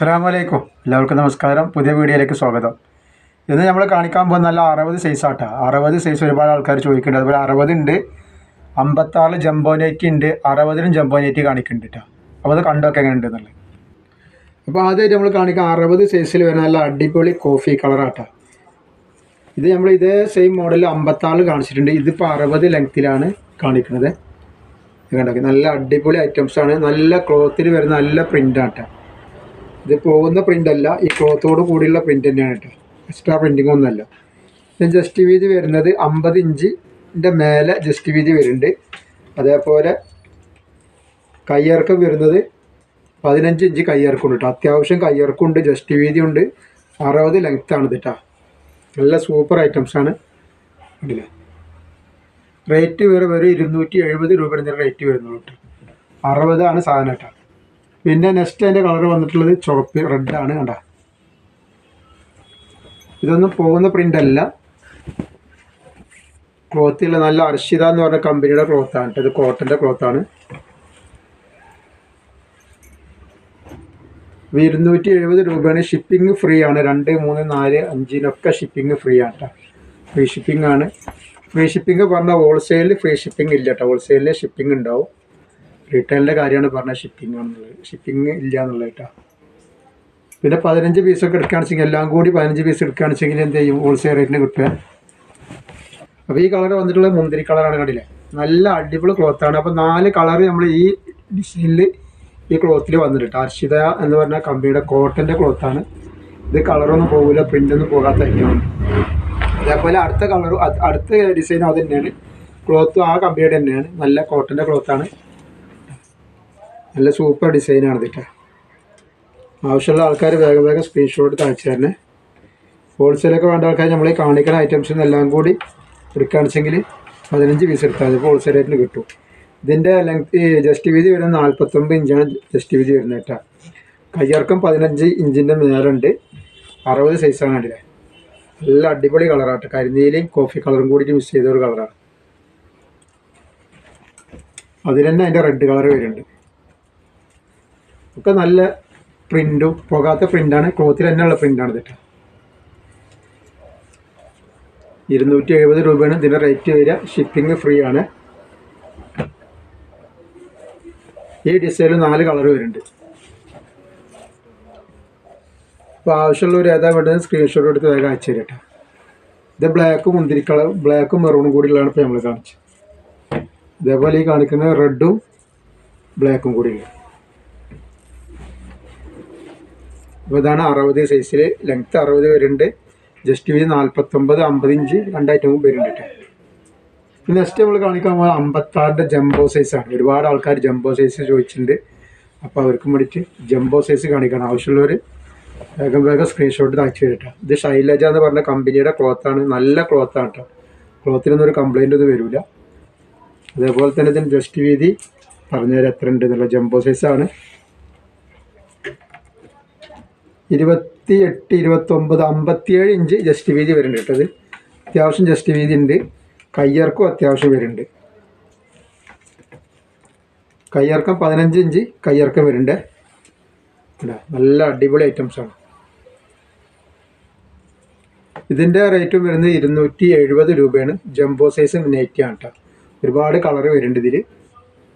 അസ്സാമലൈക്കും എല്ലാവർക്കും നമസ്കാരം. പുതിയ വീഡിയോയിലേക്ക് സ്വാഗതം. ഇന്ന് നമ്മൾ കാണിക്കാൻ പോകുന്ന നല്ല അറുപത് സൈസ് ആട്ടാ. അറുപത് സൈസ് ഒരുപാട് ആൾക്കാർ ചോദിക്കുന്നുണ്ട്. അതുപോലെ അറുപത് ഉണ്ട് അമ്പത്താറിൽ ജംബോനേറ്റി ഉണ്ട് അറുപതിലും ജംബോനേറ്റി കാണിക്കുന്നുണ്ട് കേട്ടോ അപ്പോൾ അത് കണ്ടൊക്കെ എങ്ങനെ ഉണ്ട് എന്നുള്ളത് അപ്പോൾ ആദ്യമായിട്ട് നമ്മൾ കാണിക്കാൻ അറുപത് സൈസിൽ വരുന്ന നല്ല അടിപൊളി കോഫി കളറാട്ടാ ഇത് നമ്മൾ ഇതേ സെയിം മോഡൽ അമ്പത്താറിൽ കാണിച്ചിട്ടുണ്ട്. ഇതിപ്പോൾ അറുപത് ലെങ്ത്തിലാണ് കാണിക്കുന്നത്. ഇത് നല്ല അടിപൊളി ഐറ്റംസ് ആണ്. നല്ല ക്ലോത്തിൽ വരുന്ന നല്ല പ്രിന്റ് ആട്ടോ. ഇത് പോകുന്ന പ്രിന്റ് അല്ല ഈ ക്ലോത്തോട് കൂടിയുള്ള പ്രിന്റ് തന്നെയാണ് കേട്ടോ എക്സ്ട്രാ പ്രിന്റിംഗ് ഒന്നുമല്ല. ഇത് ജസ്റ്റ് വീതി വരുന്നത് അമ്പത് ഇഞ്ചിന്റെ മേലെ ജസ്റ്റ് വീതി വരുന്നുണ്ട്. അതേപോലെ കയ്യിറക്കം വരുന്നത് പതിനഞ്ച് ഇഞ്ച് കയ്യിറക്കുണ്ട് കേട്ടോ അത്യാവശ്യം കയ്യിറക്കുണ്ട് ജസ്റ്റ് വീതി ഉണ്ട് അറുപത് ലെങ്ത്താണ് ഇത് നല്ല സൂപ്പർ ഐറ്റംസ് ആണ്. കണ്ടില്ലേ റേറ്റ് വേറെ വെറും ഇരുന്നൂറ്റി എഴുപത് രൂപയുടെ റേറ്റ് വരുന്നുള്ളൂ കേട്ടോ അറുപതാണ് സാധനം കേട്ടോ പിന്നെ നെക്സ്റ്റ് അതിന്റെ കളർ വന്നിട്ടുള്ളത് ചുവപ്പ് റെഡാണ് കണ്ട. ഇതൊന്നും പോകുന്ന പ്രിന്റ് അല്ല. ക്ലോത്തില്ല നല്ല അർഷിത എന്ന് പറഞ്ഞ കമ്പനിയുടെ ക്ലോത്താണ് ഇത് കോട്ടന്റെ ക്ലോത്താണ് ഇരുന്നൂറ്റി എഴുപത് രൂപയാണ്. ഷിപ്പിംഗ് ഫ്രീ ആണ്. രണ്ട് മൂന്ന് നാല് അഞ്ചിനൊക്കെ ഷിപ്പിംഗ് ഫ്രീ ആണ് ഫ്രീ ഷിപ്പിംഗ് ആണ്. ഫ്രീ ഷിപ്പിംഗ് പറഞ്ഞാൽ ഹോൾസെയിലിൽ ഫ്രീ ഷിപ്പിംഗ് ഇല്ല കേട്ടോ. ഹോൾസെയിലിൽ ഷിപ്പിംഗ് ഉണ്ടാവും. റീറ്റെയിലിന്റെ കാര്യമാണ് പറഞ്ഞത് ഷിപ്പിംഗ് ആണെന്നുള്ളത്. ഷിപ്പിംഗ് ഇല്ല എന്നുള്ളത് കേട്ടോ പിന്നെ പതിനഞ്ച് പീസൊക്കെ എടുക്കുകയാണെന്നുവെച്ചെങ്കിൽ എല്ലാം കൂടി പതിനഞ്ച് പീസ് എടുക്കുകയാണെന്നുവെച്ചെങ്കിൽ എന്ത് ചെയ്യും? ഹോൾസെയിൽ റേറ്റിന് കിട്ടുക. അപ്പോൾ ഈ കളർ വന്നിട്ടുള്ള മുന്തിരി കളറാണ് കണ്ടില്ലേ? നല്ല അടിപൊളി ക്ലോത്താണ് അപ്പോൾ നാല് കളർ നമ്മൾ ഈ ഡിസൈനിൽ ഈ ക്ലോത്തിൽ വന്നിട്ട് അർഷിത എന്ന് പറഞ്ഞ കമ്പനിയുടെ കോട്ടന്റെ ക്ലോത്താണ് ഇത് കളറൊന്നും പോകില്ല പ്രിന്റൊന്നും പോകാത്ത ഐറ്റമാണ് അതേപോലെ അടുത്ത കളറും അടുത്ത ഡിസൈനും അത് തന്നെയാണ്. ക്ലോത്തും ആ കമ്പനിയുടെ തന്നെയാണ്. നല്ല കോട്ടന്റെ ക്ലോത്താണ് നല്ല സൂപ്പർ ഡിസൈനാണ് ഇതിട്ട. ആവശ്യമുള്ള ആൾക്കാർ വേഗം വേഗം സ്ക്രീൻഷോട്ട് അയച്ചു തരണേ. ഹോൾസെയിലൊക്കെ വേണ്ട ആൾക്കാർ നമ്മൾ ഈ കാണിക്കുന്ന ഐറ്റംസ് എല്ലാം കൂടി എടുക്കുകയാണെന്ന് വെച്ചെങ്കിൽ പതിനഞ്ച് പീസ് എടുത്താൽ മതി. ഹോൾസെയിൽ റേറ്റിന് കിട്ടും. ഇതിന്റെ ലെങ്ത് ജസ്റ്റ് വീതി വരുന്നത് നാൽപ്പത്തൊമ്പത് ഇഞ്ചാണ് ജസ്റ്റ് വീതി വരുന്നത് കേട്ടോ. കയ്യിറക്കം പതിനഞ്ച് ഇഞ്ചിന്റെ മേലുണ്ട്. അറുപത് സൈസാണ് കണ്ടില്ലേ നല്ല അടിപൊളി കളറാണ് കരിനീലയും കോഫി കളറും കൂടി മിക്സ് ചെയ്ത ഒരു കളറാണ് അതിൽ തന്നെ അതിന്റെ റെഡ് കളർ വരുന്നുണ്ട്. ഒക്കെ നല്ല പ്രിന്റും പോകാത്ത പ്രിന്റാണ് ക്ലോത്തിൽ തന്നെയുള്ള പ്രിന്റാണ് കേട്ടോ ഇരുന്നൂറ്റി എഴുപത് രൂപയാണ് ഇതിന്റെ റേറ്റ് വരിക. ഷിപ്പിംഗ് ഫ്രീ ആണ്. ഈ ഡിസൈനിൽ നാല് കളർ വരുന്നുണ്ട്. അപ്പോൾ ആവശ്യമുള്ളവർ ഏതാ വേണ്ടത് സ്ക്രീൻഷോട്ട് എടുത്ത് വേഗം അയച്ചു തരാം ഇത് ബ്ലാക്കും മുന്തിരി കളർ ബ്ലാക്കും മെറൂണും കൂടിയുള്ളതാണ് ഇപ്പോൾ നമ്മൾ കാണിച്ചത്. ഇതേപോലെ ഈ കാണിക്കുന്നത് റെഡും ബ്ലാക്കും കൂടിയുള്ളത് അപ്പോൾ ഇതാണ് അറുപത് സൈസിൽ ലെങ്ത്ത് അറുപത് വരുന്നുണ്ട്. ജസ്റ്റ് വീതി നാൽപ്പത്തൊമ്പത് അമ്പത് ഇഞ്ച് മുമ്പ് വരുന്നുണ്ട് കേട്ടോ നെക്സ്റ്റ് നമ്മൾ കാണിക്കാൻ പോകുന്നത് അമ്പത്താറിന്റെ ജംബോ സൈസാണ് ഒരുപാട് ആൾക്കാർ ജംബോ സൈസ് ചോദിച്ചിട്ടുണ്ട്. അപ്പോൾ അവർക്കും വേണ്ടിയിട്ട് ജംബോ സൈസ് കാണിക്കണം. ആവശ്യമുള്ളവർ വേഗം വേഗം സ്ക്രീൻഷോട്ട് അയച്ചു തരട്ടോ ഇത് ശൈലജ എന്ന് പറഞ്ഞ കമ്പനിയുടെ ക്ലോത്താണ് നല്ല ക്ലോത്താണ് കേട്ടോ ക്ലോത്തിനൊന്നും ഒരു കംപ്ലൈന്റ് ഒന്നും വരില്ല അതേപോലെ തന്നെ ഇതിന് ജസ്റ്റ് വീതി പറഞ്ഞുതരാം എത്ര ഉണ്ട് എന്നുള്ള ജംബോ സൈസാണ് ഇരുപത്തി എട്ട് ഇരുപത്തൊമ്പത് അമ്പത്തിയേഴ് ഇഞ്ച് ജസ്റ്റ് വീതി വരുന്നുണ്ട് കേട്ടത് അത് അത്യാവശ്യം ജസ്റ്റ് വീതി ഉണ്ട്. കയ്യിറക്കും അത്യാവശ്യം വരുന്നുണ്ട്. കയ്യർക്കം പതിനഞ്ച് ഇഞ്ച് കയ്യർക്കം വരുന്നുണ്ട്. നല്ല അടിപൊളി ഐറ്റംസ് ആണ്. ഇതിന്റെ റേറ്റും വരുന്നത് ഇരുന്നൂറ്റി എഴുപത് രൂപയാണ് ജംബോ സൈസ് നെറ്റ് ആണ് കേട്ടോ. ഒരുപാട് കളർ വരുന്നുണ്ട് ഇതിൽ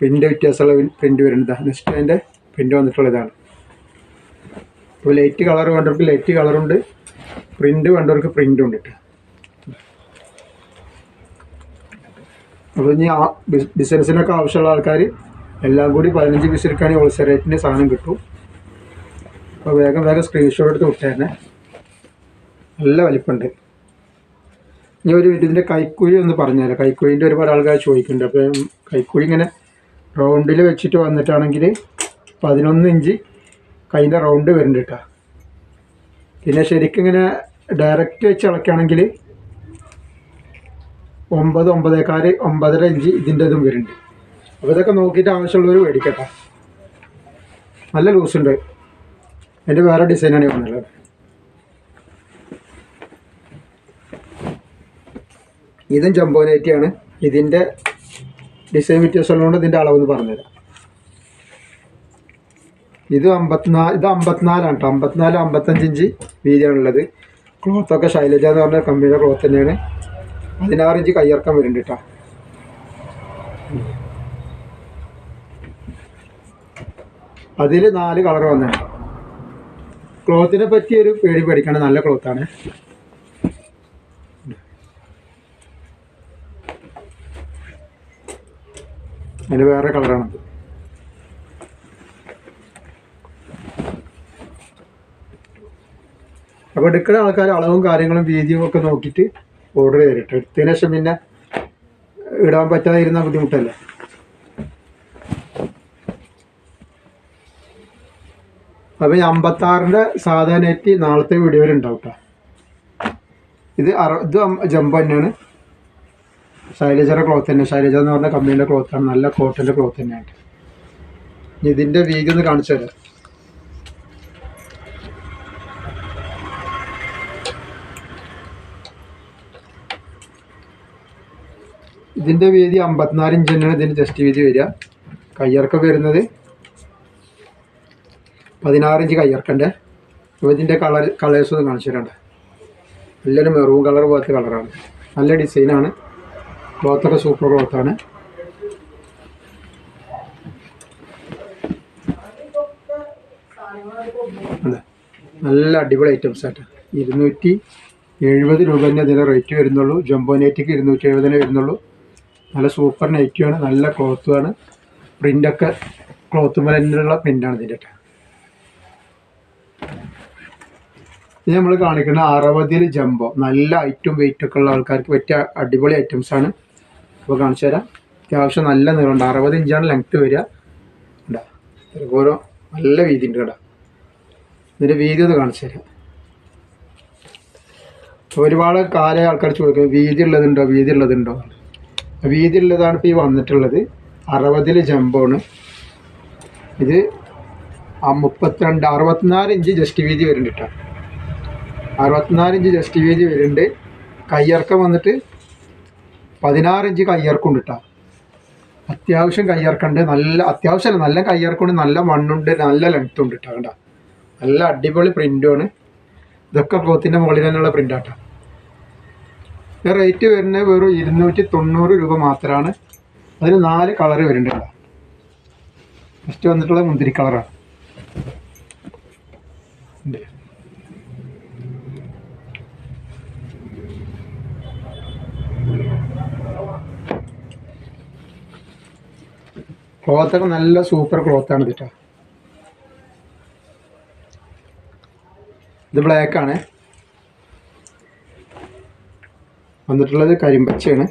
പ്രിന്റ് വ്യത്യാസമുള്ള പ്രിന്റ് വരുന്നത് നെക്സ്റ്റ് അതിന്റെ പ്രിന്റ് വന്നിട്ടുള്ള ഇതാണ് ഇപ്പോൾ ലൈറ്റ് കളർ വേണ്ടവർക്ക് ലൈറ്റ് കളറുണ്ട് പ്രിന്റ് വേണ്ടവർക്ക് പ്രിന്റും ഉണ്ട് അപ്പോൾ ഇനി ആ ബിസ്- ബിസിനസ്സിനൊക്കെ ആവശ്യമുള്ള ആൾക്കാർ എല്ലാം കൂടി പതിനഞ്ച് പീസ് എടുക്കുകയാണെങ്കിൽ ഹോൾസെയിൽ റേറ്റിന് സാധനം കിട്ടും. അപ്പോൾ വേഗം വേഗം സ്ക്രീൻഷോട്ട് എടുത്ത് വിട്ടേനെ നല്ല വലിപ്പമുണ്ട് ഇനി ഒരു ഇതിന്റെ കൈക്കുഴി ഒന്ന് പറഞ്ഞുതരാം. കൈക്കുഴിന്റെ ഒരുപാട് ആൾക്കാർ ചോദിക്കുന്നുണ്ട്. അപ്പോൾ കൈക്കുഴി ഇങ്ങനെ റൗണ്ടിൽ വെച്ചിട്ട് വന്നിട്ടാണെങ്കിൽ പതിനൊന്ന് ഇഞ്ച് കൈന്റെ റൗണ്ട് വരുന്നുണ്ട് കേട്ടോ പിന്നെ ശരിക്കും ഇങ്ങനെ ഡയറക്റ്റ് വെച്ച് ഇളക്കുകയാണെങ്കിൽ ഒമ്പത് ഒമ്പതേക്കാൽ ഒമ്പതര ഇഞ്ച് ഇതിന്റെ ഇതും വരുന്നുണ്ട്. അപ്പോൾ ഇതൊക്കെ നോക്കിയിട്ട് ആവശ്യമുള്ളവർ മേടിക്കട്ടെ. നല്ല ലൂസ് ഉണ്ട്. അതിന്റെ വേറെ ഡിസൈനാണ് വന്നുള്ളത് ഇതും ജംബോനൈറ്റിയാണ് ഇതിന്റെ ഡിസൈൻ വ്യത്യാസമുള്ളതുകൊണ്ട് ഇതിന്റെ അളവെന്ന് പറഞ്ഞുതരാം. ഇത് അമ്പത്തിനാല് ഇത് അമ്പത്തിനാലാണ് കേട്ടോ അമ്പത്തിനാല് അമ്പത്തഞ്ച് ഇഞ്ച് വീതിയാണുള്ളത്. ക്ലോത്തൊക്കെ ശൈലജ എന്ന് പറഞ്ഞ കമ്പനിയുടെ ക്ലോത്ത് തന്നെയാണ്. പതിനാറ് ഇഞ്ച് കയ്യിറക്കം വരുന്നുണ്ട് കേട്ടോ അതിൽ നാല് കളർ വന്നിട്ടുണ്ട് ക്ലോത്തിനെ പറ്റി ഒരു പേടി പേടിക്കണം നല്ല ക്ലോത്താണ് അതിന് വേറെ കളറാണത് അപ്പോൾ എടുക്കുന്ന ആൾക്കാർ അളവും കാര്യങ്ങളും വീതിയും ഒക്കെ നോക്കിയിട്ട് ഓർഡർ ചെയ്തിട്ട്. എടുത്തതിന് ശേഷം പിന്നെ ഇടാൻ പറ്റാതിരുന്ന ബുദ്ധിമുട്ടല്ലേ? അപ്പോൾ ഈ അമ്പത്താറിന്റെ സാധാരണ നെറ്റ് നാളത്തെ വീഡിയോയിൽ ഉണ്ടാവും ഇത് അറുപത് ജമ്പ് തന്നെയാണ്. ശൈലജയുടെ ക്ലോത്ത് തന്നെ. ശൈലജ എന്ന് പറഞ്ഞ ക്ലോത്ത് ക്ലോത്താണ് നല്ല കോട്ടന്റെ ക്ലോത്ത് തന്നെയാണ്. ഇതിന്റെ ഒന്ന് കാണിച്ചു തരാം ഇതിന്റെ വീതി അമ്പത്തിനാല് ഇഞ്ച് തന്നെയാണ് ഇതിന്റെ ജസ്റ്റ് വീതി വരിക. കയ്യിറക്കം വരുന്നത് പതിനാറ് ഇഞ്ച് കയ്യിറക്കണ്ടേ. അപ്പോൾ ഇതിന്റെ കളർ കളേഴ്സ് ഒന്ന് കാണിച്ചു തരണ്ട നല്ലൊരു മെറൂൺ കളർ പോലത്തെ കളറാണ് നല്ല ഡിസൈനാണ് ക്ലോത്തൊക്കെ സൂപ്പർ ക്ലോത്താണ് നല്ല അടിപൊളി ഐറ്റംസ് ആയിട്ട് ഇരുന്നൂറ്റി എഴുപത് രൂപ തന്നെ അതിന്റെ റേറ്റ് വരുന്നുള്ളൂ. ജംബോ നെറ്റിക്ക് ഇരുന്നൂറ്റി എഴുപതിനെ വരുന്നുള്ളൂ. നല്ല സൂപ്പർ നെറ്റുമാണ് നല്ല ക്ലോത്തുമാണ് പ്രിന്റൊക്കെ ക്ലോത്ത് മേലുള്ള പ്രിന്റാണ് ഇതിന്റെ ഇത് നമ്മൾ കാണിക്കുന്ന അറുപതിൽ ജംബോ നല്ല ഐറ്റും വെയിറ്റ് ഒക്കെ ഉള്ള ആൾക്കാർക്ക് പറ്റിയ അടിപൊളി ഐറ്റംസ് ആണ്. അപ്പോൾ കാണിച്ചു തരാം. അത്യാവശ്യം നല്ല നീളമുണ്ട്. അറുപത് ഇഞ്ചാണ് ലെങ്ത്ത് വരിക. ഉണ്ടാ ഓരോ നല്ല വീതി ഉണ്ട് കേട്ടോ ഇതിന്റെ വീതി ഒന്ന് കാണിച്ചു തരാം. ഒരുപാട് കാലം ആൾക്കാർ ചോദിക്കും വീതി ഉള്ളതുണ്ടോ? വീതി ഉള്ളതുണ്ടോ? വീതി ഉള്ളതാണ് ഇപ്പോൾ ഈ വന്നിട്ടുള്ളത്. അറുപതിൽ ജമ്പാണ് ഇത് ആ മുപ്പത്തിരണ്ട് അറുപത്തിനാല് ഇഞ്ച് ജസ്റ്റ് വീതി വരുന്നുണ്ട് കേട്ടോ അറുപത്തിനാല് ഇഞ്ച് ജസ്റ്റ് വീതി വരുന്നുണ്ട്. കയ്യിറക്കം വന്നിട്ട് പതിനാറ് ഇഞ്ച് കേട്ടോ അത്യാവശ്യം കയ്യിറക്കുണ്ട് നല്ല അത്യാവശ്യമല്ല നല്ല കയ്യിറക്കുണ്ട് നല്ല മണ്ണുണ്ട് നല്ല ലെങ്ത്തുണ്ട് കേട്ടോ കണ്ട. നല്ല അടിപൊളി പ്രിന്റുമാണ് ഇതൊക്കെ ക്ലോത്തിന്റെ മുകളിൽ തന്നെയുള്ള പ്രിന്റാട്ടോ റേറ്റ് വരുന്നത് വെറും ഇരുന്നൂറ്റി തൊണ്ണൂറ് രൂപ മാത്രമാണ് അതിന് നാല് കളറ് വരുന്നുണ്ട് ഫസ്റ്റ് വന്നിട്ടുള്ള മുന്തിരി കളറാണ്. ക്ലോത്തൊക്കെ നല്ല സൂപ്പർ ക്ലോത്താണ് ഇതിട്ടോ ഇത് ബ്ലാക്ക് ആണ് വന്നിട്ടുള്ളത് കരിമ്പച്ചയാണ്.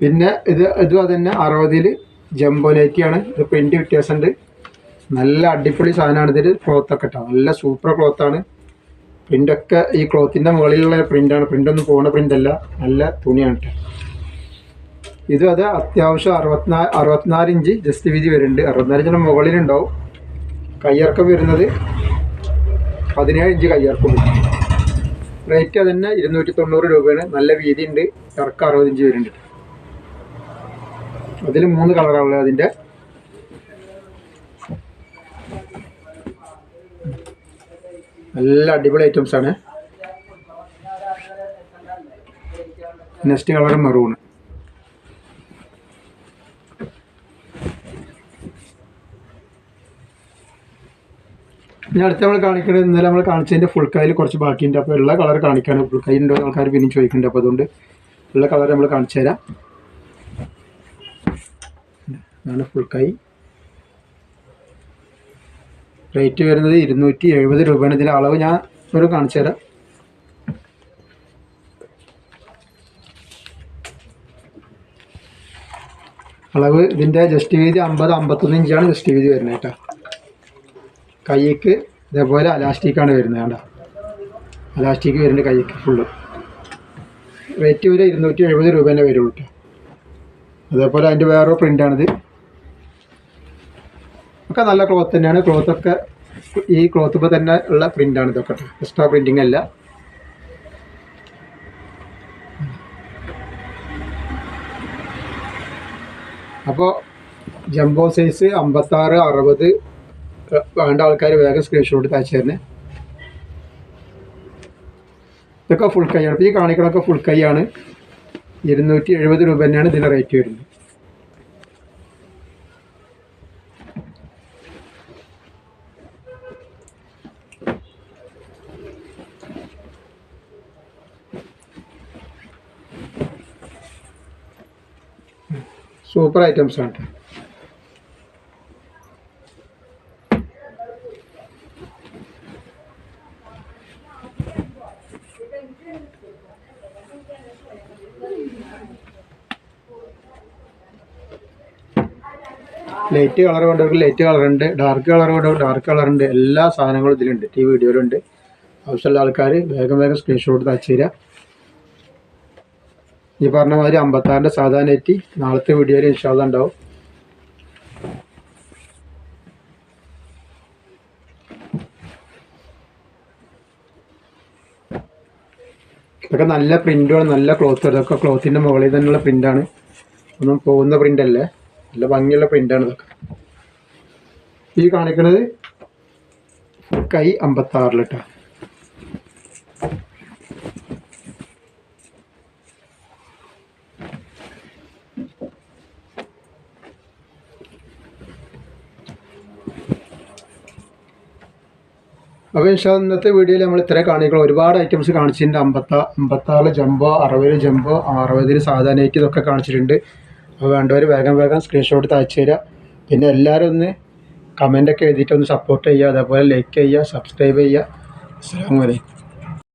പിന്നെ ഇത് ഇതും അതന്നെ അറുപതിൽ ജംബോനേറ്റിയാണ് ഇത് പ്രിന്റ് വ്യത്യാസമുണ്ട് നല്ല അടിപൊളി സാധനമാണ് ഇതിൽ ക്ലോത്തൊക്കെ ഇട്ടാണ് നല്ല സൂപ്പർ ക്ലോത്താണ് പ്രിന്റൊക്കെ ഈ ക്ലോത്തിന്റെ മുകളിലുള്ള പ്രിന്റാണ് പ്രിന്റൊന്നും പോകുന്ന പ്രിന്റല്ല നല്ല തുണിയാണ് കേട്ടോ ഇതും അത് അത്യാവശ്യം അറുപത്തിനാല് അറുപത്തിനാല് ഇഞ്ച് ജസ്റ്റ് വീതി വരുന്നുണ്ട്. അറുപത്തിനാല് ഇഞ്ചിന് മുകളിലുണ്ടാവും. കയ്യിറക്കം വരുന്നത് പതിനേഴ് ഇഞ്ച് കയ്യിറക്കം റേറ്റ് അതന്നെ ഇരുന്നൂറ്റി തൊണ്ണൂറ് രൂപയാണ്. നല്ല വീതി ഉണ്ട് ഇറക്കം അറുപത് ഇഞ്ച് വരുന്നുണ്ട്. അതിൽ മൂന്ന് കളറാണുള്ളത് അതിന്റെ നല്ല അടിപൊളി ഐറ്റംസ് ആണ്. നെക്സ്റ്റ് കളർ മെറൂണ് ഇനി അടുത്ത നമ്മൾ കാണിക്കുന്നത് ഇന്നലെ നമ്മൾ കാണിച്ചതിന്റെ ഫുൾ കൈയിൽ കുറച്ച് ബാക്കിയുണ്ട്. അപ്പോൾ ഉള്ള കളർ കാണിക്കാണ്. ഫുൾ കൈ ഉണ്ടോ ആൾക്കാർ പിന്നെയും ചോദിക്കുന്നുണ്ട് അപ്പോൾ അതുകൊണ്ട് ഉള്ള കളർ നമ്മൾ കാണിച്ചു തരാം. ഇതാണ് ഫുൾ കൈ റേറ്റ് വരുന്നത് ഇരുന്നൂറ്റി എഴുപത് രൂപയാണ്. ഇതിന്റെ അളവ് ഞാൻ ഒരു കാണിച്ചു തരാം. അളവ് ഇതിന്റെ ജസ്റ്റ് വീതി അമ്പത് അമ്പത്തൊന്ന് ഇഞ്ചാണ് ജസ്റ്റ് വീതി വരുന്നത് കേട്ടോ. കൈക്ക് ഇതേപോലെ അലാസ്റ്റിക്കാണ് വരുന്നത് കണ്ട? അലാസ്റ്റിക്ക് വരുന്നുണ്ട് കൈക്ക് ഫുള്ള് റേറ്റ് ഒരു ഇരുന്നൂറ്റി എഴുപത് രൂപ തന്നെ വരും കേട്ടോ അതേപോലെ അതിന്റെ വേറെ പ്രിന്റാണിത് ഒക്കെ നല്ല ക്ലോത്ത് തന്നെയാണ്. ക്ലോത്തൊക്കെ ഈ ക്ലോത്ത് ഇപ്പോൾ തന്നെ ഉള്ള പ്രിന്റാണ് ഇതൊക്കെ എക്സ്ട്രാ പ്രിന്റിങ് അല്ല. അപ്പോൾ ജംബോ സൈസ് അമ്പത്താറ് അറുപത് വേണ്ട ആൾക്കാർ വേഗം സ്ക്രീൻഷോട്ട് അയച്ചു തരണേ ഇതൊക്കെ ഫുൾ കൈയാണ് ഇപ്പോൾ ഈ കാണിക്കണൊക്കെ ഫുൾ കൈയാണ് ഇരുന്നൂറ്റി എഴുപത് രൂപ തന്നെയാണ് ഇതിന്റെ റേറ്റ് വരുന്നത്. സൂപ്പർ ഐറ്റംസ് ആണ് ലൈറ്റ് കളർ വേണ്ടവർക്ക് ലൈറ്റ് കളർ ഉണ്ട് ഡാർക്ക് കളർ വേണ്ടവർക്ക് ഡാർക്ക് കളറുണ്ട് എല്ലാ സാധനങ്ങളും ഇതിലുണ്ട്. ഈ വീഡിയോയിലുണ്ട് ആവശ്യമുള്ള ആൾക്കാർ വേഗം വേഗം സ്ക്രീൻഷോട്ട് തച്ചു തരിക ഈ പറഞ്ഞ മാതിരി അമ്പത്താറിന്റെ സാധാ എത്തി നാളത്തെ വീഡിയോയിൽ ഇൻഷാല്ല ഉണ്ടാവും. ഇതൊക്കെ നല്ല പ്രിന്റാണ് നല്ല ക്ലോത്ത് ഇതൊക്കെ ക്ലോത്തിന്റെ മുകളിൽ തന്നെയുള്ള പ്രിന്റാണ് ഒന്നും പോകുന്ന പ്രിന്റ് അല്ലേ? നല്ല ഭംഗിയുള്ള പ്രിന്റാണ് ഇതൊക്കെ. ഈ കാണിക്കുന്നത് കൈ അമ്പത്താറിലിട്ടാ. അപ്പോൾ ഇൻഷാ ഇന്നത്തെ വീഡിയോയിൽ നമ്മൾ ഇത്ര കാണിക്കണം ഒരുപാട് ഐറ്റംസ് കാണിച്ചിട്ടുണ്ട്. അമ്പത്താ അമ്പത്താറ് ജംബോ അറുപത് ജംബോ അറുപതിൽ സാധാരണ ഇതൊക്കെ കാണിച്ചിട്ടുണ്ട്. അപ്പോൾ വേണ്ടവർ വേഗം വേഗം സ്ക്രീൻഷോട്ട് അയച്ചു തരിക പിന്നെ എല്ലാവരും ഒന്ന് കമന്റൊക്കെ എഴുതിയിട്ട് ഒന്ന് സപ്പോർട്ട് ചെയ്യുക. അതേപോലെ ലൈക്ക് ചെയ്യുക സബ്സ്ക്രൈബ് ചെയ്യുക. അസ്സാം വലൈക്കും